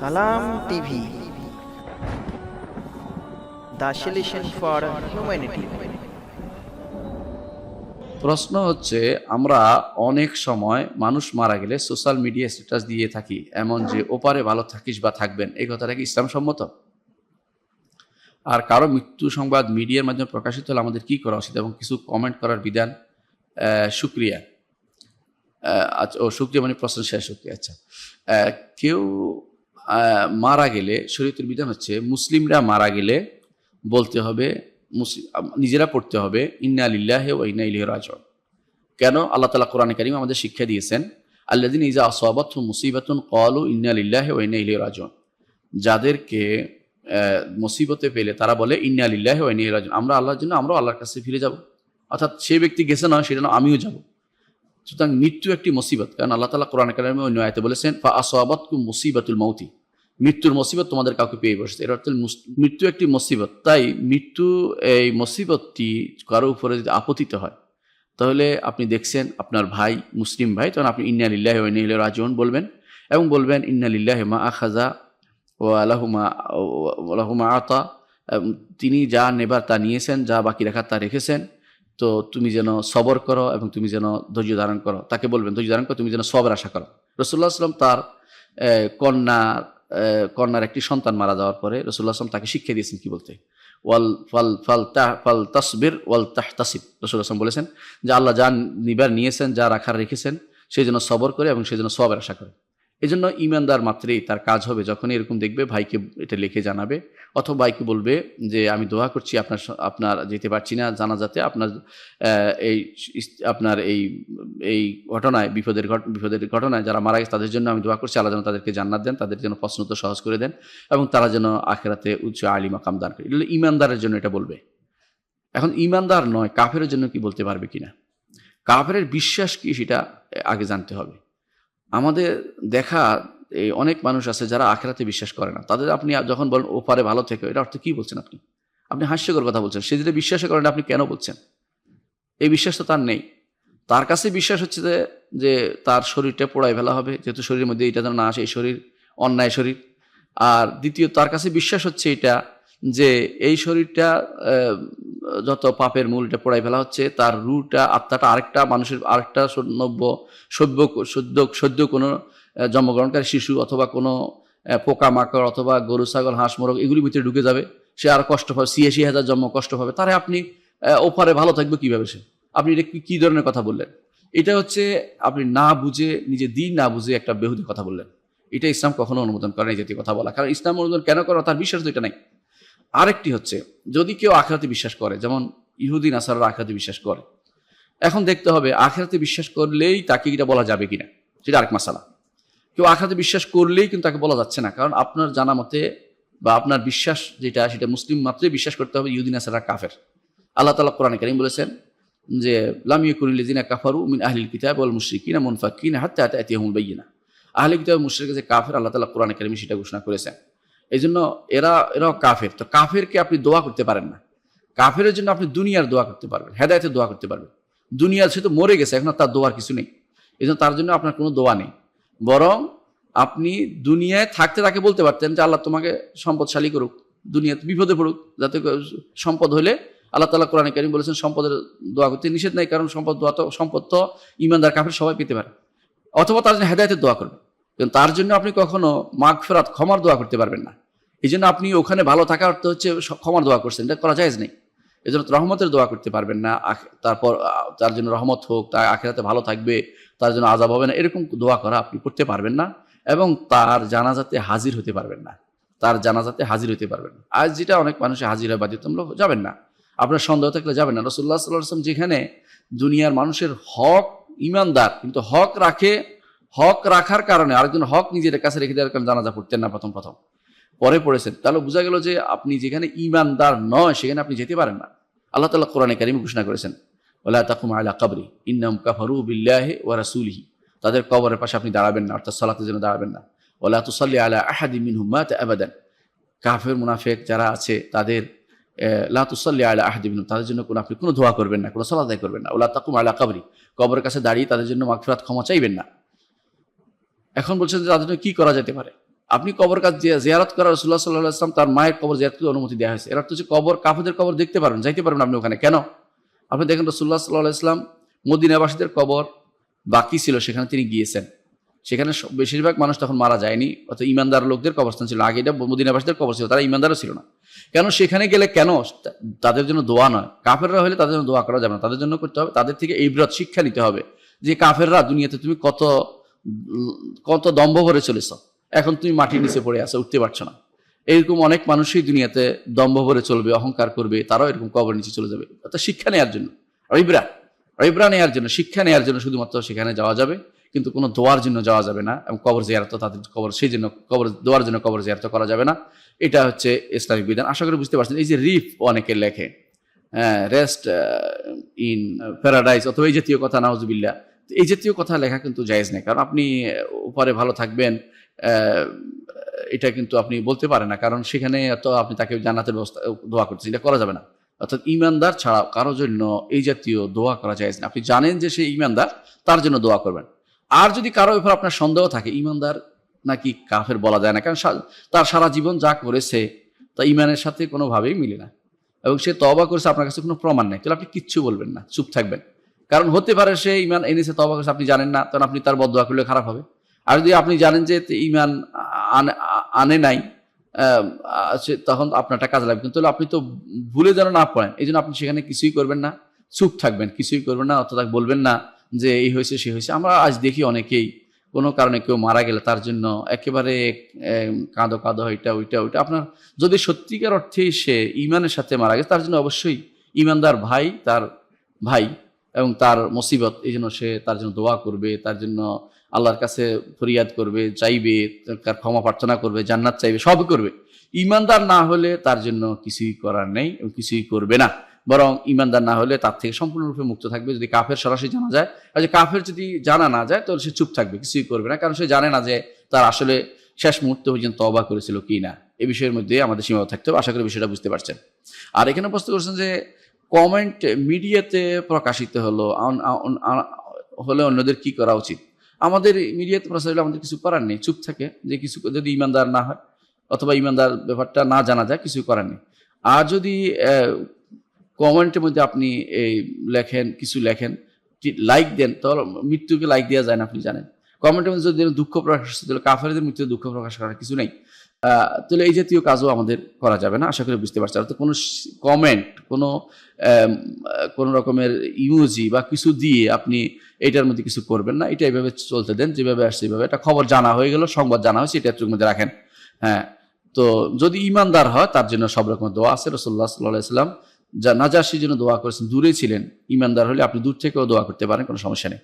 সালাম TV. The for humanity. প্রশ্ন হচ্ছে আমরা অনেক সময় মানুষ মারা গেলে সোশ্যাল মিডিয়া স্ট্যাটাস দিয়ে থাকি এমন যে ওপারে ভালো থাকিস বা থাকবেন এই কথাটা কি ইসলাম সম্মত আর কারও মৃত্যু সংবাদ মিডিয়ার মাধ্যমে প্রকাশিত হলে আমাদের কি করা উচিত এবং কিছু কমেন্ট করার বিধান? আহ, শুক্রিয়া। আচ্ছা ও শুক্রিয়া মানে প্রশ্ন শেষ শুক্রিয়া আচ্ছা। কেউ মারা গেলে শরীয়তের বিধান হচ্ছে মুসলিমরা মারা গেলে বলতে হবে নিজেরা পড়তে হবে ইন্না আলিল্লাহ ও ইন্না ইলিহ রাজন কেন? আল্লাহ তালা কোরআন করিম আমাদের শিক্ষা দিয়েছেন আল্লাদিন ইজা আসবাত মুসিবাতুন কলু ইন্না আলিল্লাহ ও ইন্না ইলিহ রাজন যাদেরকে মুসিবতে পেলে তারা বলে ইন্না আলিল্লাহ ও ইন্না রাজন আমরা আল্লাহর জন্য আমরাও আল্লাহর কাছে ফিরে যাব। অর্থাৎ সে ব্যক্তি গেছে না সেটা নয়, আমিও যাব। সুতরাং মৃত্যু একটি মুসিবত। কারণ আল্লাহ তালা কোরআন কালামে অন্য আয়তে বলেছেন ফা আসবাত মুসিবাতুল মৌতি মৃত্যুর মুসিবত তোমাদের কাউকে পেয়ে বসেছে। এর অর্থ মৃত্যু একটি মুসিবত। তাই মৃত্যু এই মুসিবতটি কারও উপরে যদি আপতিত হয়, তাহলে আপনি দেখছেন আপনার ভাই মুসলিম ভাই, তখন আপনি ইন্না লিল্লাহ ইন্না ইলাইহি বলবেন এবং বলবেন, ইন্না লিল্লাহ মা আখাজা ও আলাহুমা আলাহুমা আতা। তিনি যা নেবার তা নিয়েছেন, যা বাকি রাখার তা রেখেছেন, তো তুমি যেন সবর করো এবং তুমি যেন ধৈর্য ধারণ করো। তাকে বলবেন, ধৈর্য ধারণ করো, তুমি যেন সবর আশা করো। রসুল্লাহ আসলাম তার কন্যা কন্যার একটি সন্তান মারা যাওয়ার পরে রসুল্লাহ আসলাম তাকে শিক্ষা দিয়েছেন কি বলতে? ওয়াল, ফাল ফাল তা, ফাল তাসবির, ওয়াল তাহ তাসিব রসুল্লাহ আসলাম বলেছেন যে আল্লাহ যা নিবার নিয়েছেন, যা রাখার রেখেছেন, সেই জন্য সবর করে এবং সেই জন্য সবের আশা করে। এই জন্য ইমানদার মাত্রেই তার কাজ হবে। যখন এরকম দেখবে ভাইকে এটা লিখে জানাবে অথবা ভাইকে বলবে যে, আমি দোয়া করছি, আপনার আপনার যেতে পারছি না জানা যাতে আপনার এই আপনার এই এই ঘটনায়, বিপদের বিপদের ঘটনায় যারা মারা গেছে, তাদের জন্য আমি দোয়া করছি, আল্লাহ যেন তাদেরকে জান্নাত দেন, তাদের যেন প্রশ্ন তো সহজ করে দেন এবং তারা যেন আখেরাতে উচ্চ আলী মাকাম দান করে। এগুলো ইমানদারের জন্য এটা বলবে। এখন ইমানদার নয় কাফের জন্য কি বলতে পারবে কিনা? কাফের বিশ্বাস কি সেটা আগে জানতে হবে। আমাদের দেখা এই অনেক মানুষ আছে যারা আখেরাতে বিশ্বাস করে না। তাদের আপনি যখন বলেন ওপারে ভালো থেকে এটা অর্থ কি বলছেন আপনি? আপনি হাস্যকর কথা বলছেন। সে যদি বিশ্বাস করেন আপনি কেন বলছেন? এই বিশ্বাস তো তার নেই। তার কাছে বিশ্বাস হচ্ছে যে যে তার শরীরটা পোড়ায় ফেলা হবে, যেহেতু শরীরের মধ্যে এটা যেন না আসে, এই শরীর অন্যায় শরীর। আর দ্বিতীয়, তার কাছে বিশ্বাস হচ্ছে এটা, যে এই শরীরটা যত পাপের মূলটা পোড়ায় ফেলা হচ্ছে, তার রুটা, আত্মাটা আরেকটা মানুষের, আরেকটা নব্য সভ্য, সদ্য সদ্য কোনো জন্মগ্রহণকারী শিশু অথবা কোনো পোকামাকড় অথবা গরু, ছাগল, হাঁস, মোরগ, এগুলির ভিতরে ঢুকে যাবে। সে আর কষ্ট পাবে, ছিয়াশি হাজার জন্ম কষ্ট পাবে। তারে আপনি ওপারে ভালো থাকবে কীভাবে সে? আপনি এটা কি- ধরনের কথা বললেন? এটা হচ্ছে আপনি না বুঝে, নিজে দিন না বুঝে একটা বেহুদি কথা বললেন। এটা ইসলাম কখনো অনুমোদন করে জাতীয় কথা বলা। কারণ ইসলাম অনুমোদন কেন করে তার বিশ্বাস তো এটা নাই। আরেকটি হচ্ছে, যদি কেউ আখেরাতে বিশ্বাস করে, যেমন ইহুদিন আসাররা আখেরাতে বিশ্বাস করে, এখন দেখতে হবে আখেরাতে বিশ্বাস করলেই তাকে এটা বলা যাবে কিনা? সেটা আরেক মাসালা। কেউ আখেরাতে বিশ্বাস করলেই কিন্তু তাকে বলা যাচ্ছে না। কারণ আপনার জানা মতে বা আপনার বিশ্বাস যেটা, সেটা মুসলিম মাত্রই বিশ্বাস করতে হবে ইহুদিন আসারা কাফের। আল্লাহ তালা কোরআন করিম বলেছেন যে লামিয়া কুরিল্লিজিনা কাফারু মিন আহলিল কিতাব ওয়াল মুশরিকিনা মুনফাকিনা হাত্তা আতাতিয়াহুল বাyyিনা আহলে কিতাব মুশরিক যে কাফের, আল্লাহ তাআলা কোরআন কারিমে সেটা ঘোষণা করেছেন। এই জন্য এরা, এরাও কাফের। তো কাফেরকে আপনি দোয়া করতে পারেন না। কাফেরের জন্য আপনি দুনিয়ার দোয়া করতে পারবেন, হেদায়েতের দোয়া করতে পারবেন। দুনিয়ার সে তো মরে গেছে, এখন তার দোয়ার কিছু নেই। এই জন্য তার জন্য আপনার কোনো দোয়া নেই। বরং আপনি দুনিয়ায় থাকতে তাকে বলতে পারতেন যে আল্লাহ তোমাকে সম্পদশালী করুক, দুনিয়াতে বিপদে পড়ুক, যাতে সম্পদ হলে আল্লাহ তালা কোরআন কারিম বলেছেন, সম্পদের দোয়া করতে নিষেধ নাই, কারণ সম্পদ দোয়া তো, সম্পদ তো ইমানদার কাফের সবাই পেতে পারে। অথবা তার জন্য হেদায়তের দোয়া করবে। কিন্তু তার জন্য আপনি কখনো মাঘ ফেরাত ক্ষমার দোয়া করতে পারবেন না। এই জন্য আপনি ওখানে ভালো থাকার অর্থ হচ্ছে ক্ষমার দোয়া করছেন, এটা করা যায় নেই। এই জন্য রহমতের দোয়া করতে পারবেন না তারপর তার জন্য রহমত হোক তার আখেরাতে ভালো থাকবে তার জন্য আজাব হবে না। এরকম দোয়া করা আপনি করতে পারবেন না এবং তার জানাজাতে হাজির হতে পারবেন না। তার জানাজাতে হাজির হতে পারবেন না। আজ যেটা অনেক মানুষের হাজির হয়, বাধ্যতামূলক যাবেন না। আপনার সন্দেহ থাকলে যাবেন না। রসুল্লাহ সাল্লাহ আসলাম যেখানে দুনিয়ার মানুষের হক ইমানদার, কিন্তু হক রাখে, হক রাখার কারণে আরেকজন হক নিজের কাছে রেখে দেওয়ার কারণে জানাজা পড়তেন না প্রথম প্রথম। পরে পড়েছেন। তাহলে বোঝা গেল যে আপনি যেখানে ইমানদার নয়, সেখানে আপনি যেতে পারেন না। আল্লাহ তালা কোরআনে কারিম ঘোষণা করেছেন ওলা তাকুম আলা কাবরি ইন্নাম কাফারু বিল্লাহে ওয়া রাসূলিহি। তাদের কবরের পাশে আপনি দাঁড়াবেন না অর্থাৎ সালাতের জন্য দাঁড়াবেন না। ওলা তুসাল্লি আলা আহাদি মিনহুম মাত আবাদান। কাফের মুনাফেক যারা আছে তাদের আহ, লা তুসাল্লি আলা আহাদি মিনহুম। তাদের জন্য কোনো আপনি কোনো দোয়া করবেন না কোনো সালাত আদায় করবেন না। ওলা তাকুম আলা কাবরি। কবরের কাছে দাঁড়িয়ে তাদের জন্য মাগফিরাত ক্ষমা চাইবেন না। এখন বলছেন যে তাদের জন্য কি করা যেতে পারে? আপনি কবর কাজ জিয়া- জিয়ারত করা রসুল্লাহ সাল্লাহ আসলাম তার মায়ের কবর জিয়ারত অনুমতি দেওয়া হয়েছে। এর হচ্ছে কবর কাফেরদের কবর দেখতে পারবেন যাইতে পারবেন আপনি ওখানে। কেন? আপনি দেখেন রসুল্লাহ সাল্লাহ ইসলাম মদিনাবাসীদের কবর বাকি ছিল, সেখানে তিনি গিয়েছেন। সেখানে বেশিরভাগ মানুষ তখন মারা যায়নি, অর্থাৎ ইমানদার লোকদের কবরস্থান ছিল। আগে এটা মদিনাবাসীদের কবর ছিল, তারা ইমানদারও ছিল না। কেন সেখানে গেলে কেন তাদের জন্য দোয়া নয়? কাফেররা হলে তাদের জন্য দোয়া করা যাবে না। তাদের জন্য করতে হবে, তাদের থেকে এই বৃহৎ শিক্ষা নিতে হবে যে কাফেররা দুনিয়াতে তুমি কত কত দম্ভ ভরে চলেছ। এখন তুমি মাটির নিচে পড়ে আছো, উঠতে পারছ না। এরকম অনেক মানুষই দুনিয়াতে দম্ভ ভরে চলবে, অহংকার করবে, তারাও এরকম কবর নিচে চলে যাবে। অর্থাৎ শিক্ষা নেওয়ার জন্য রিবরা রিবরা নেওয়ার জন্য, শিক্ষা নেওয়ার জন্য শুধুমাত্র সেখানে যাওয়া যাবে, কিন্তু কোনো দোয়ার জন্য যাওয়া যাবে না, এবং কবর জিয়ারত তাদের কবর, সেই জন্য কবর, দোয়ার জন্য কবর জিয়ারত করা যাবে না। এটা হচ্ছে ইসলামিক বিধান। আশা করি বুঝতে পারছেন, এই যে রিফ অনেকে লেখে হ্যাঁ রেস্ট ইন, প্যারাডাইস, অথবা এই জাতীয় কথা নাউজুবিল্লা এই জাতীয় কথা লেখা কিন্তু জায়েজ নেই, কারণ আপনি উপরে ভালো থাকবেন এটা কিন্তু আপনি বলতে পারেন না, কারণ সেখানে তো আপনি তাকে জান্নাতের ব্যবস্থা, দোয়া করছেন এটা করা যাবে না। অর্থাৎ ইমানদার ছাড়া কারোর জন্য এই জাতীয় দোয়া করা যায় না। আপনি জানেন যে সে ইমানদার, তার জন্য দোয়া করবেন। আর যদি কারও ব্যাপারে আপনার সন্দেহ থাকে, ইমানদার নাকি কাফের বলা যায় না, কারণ তার সারা জীবন যা করেছে, তা ইমানের সাথে কোনোভাবেই মিলে না। এবং সে তবা করেছে, আপনার কাছে কোনো প্রমাণ নেই, তাহলে আপনি কিচ্ছু বলবেন না, চুপ থাকবেন। কারণ হতে পারে সে ইমান এনেছে তবা করেছে, আপনি জানেন না, তখন আপনি তার বদয়া করলে খারাপ হবে। আর যদি আপনি জানেন যে ইমান আনে- নাই তখন আপনারটা কাজে লাগবে। কিন্তু আপনি তো ভুলে যেন না পড়েন। এই জন্য আপনি সেখানে কিছুই করবেন না, চুপ থাকবেন, কিছুই করবেন না, অর্থাৎ বলবেন না যে এই হয়েছে, সে হয়েছে। আমরা আজ দেখি অনেকেই, কোনো কারণে কেউ মারা গেলে তার জন্য একেবারে কাঁদো কাঁদো, এটা, ওইটা ওইটা। আপনার যদি সত্যিকার অর্থেই সে ইমানের সাথে মারা গেছে, তার জন্য অবশ্যই ইমানদার ভাই, তার ভাই। এবং তার মুসিবত, এই জন্য সে তার জন্য দোয়া করবে, তার জন্য আল্লাহর কাছে ফরিয়াদ করবে, চাইবে, তার ক্ষমা প্রার্থনা করবে, জান্নাত চাইবে, সব করবে। ইমানদার না হলে তার জন্য কিছুই করার নেই এবং কিছুই করবে না। বরং ইমানদার না হলে তার থেকে সম্পূর্ণরূপে মুক্ত থাকবে। যদি কাফের সরাসরি জানা যায়, আর যে কাফের যদি জানা না যায়, তাহলে সে চুপ থাকবে, কিছুই করবে না। কারণ সে জানে না যে তার আসলে শেষ মুহূর্তে পর্যন্ত তবা করেছিল কি না এই বিষয়ের মধ্যে আমাদের সীমাবদ্ধ থাকতে হবে। আশা করি বিষয়টা বুঝতে পারছেন। আর এখানে প্রশ্ন করছেন যে কমেন্ট মিডিয়াতে প্রকাশিত হলো হলে অন্যদের কি করা উচিত? আমাদের মিডিয়াতে প্রচার হলে আমাদের কিছু করার নেই, চুপ থাকে যে কিছু যদি ইমানদার না হয়, অথবা ইমানদার ব্যাপারটা না জানা যায়, কিছু করার নেই। আর যদি কমেন্টের মধ্যে আপনি এই লেখেন, কিছু লেখেন লাইক দেন, তো মৃত্যুকে লাইক দেওয়া যায় না, আপনি জানেন। কমেন্টের মধ্যে যদি দুঃখ প্রকাশ কাফেরদের মৃত্যুতে দুঃখ প্রকাশ করার কিছু নেই। তাহলে এই জাতীয় কাজও আমাদের করা যাবে না, আশা করি বুঝতে পারছি। অর্থাৎ কোনো কমেন্ট কোনো কোনো রকমের ইমোজি বা কিছু দিয়ে আপনি এটার মধ্যে কিছু করবেন না, এটা এইভাবে চলতে দেন, যেভাবে আসছে এইভাবে একটা খবর জানা হয়ে গেল, সংবাদ জানা হয়েছে, এটা মধ্যে রাখেন। হ্যাঁ তো যদি ইমানদার হয়, তার জন্য সব রকমের দোয়া আছে। রসল্লাহ সাল্লাহ সাল্লাম যা নাজাসির জন্য দোয়া করেছেন, দূরে ছিলেন। ইমানদার হলে আপনি দূর থেকেও দোয়া করতে পারেন, কোনো সমস্যা নেই।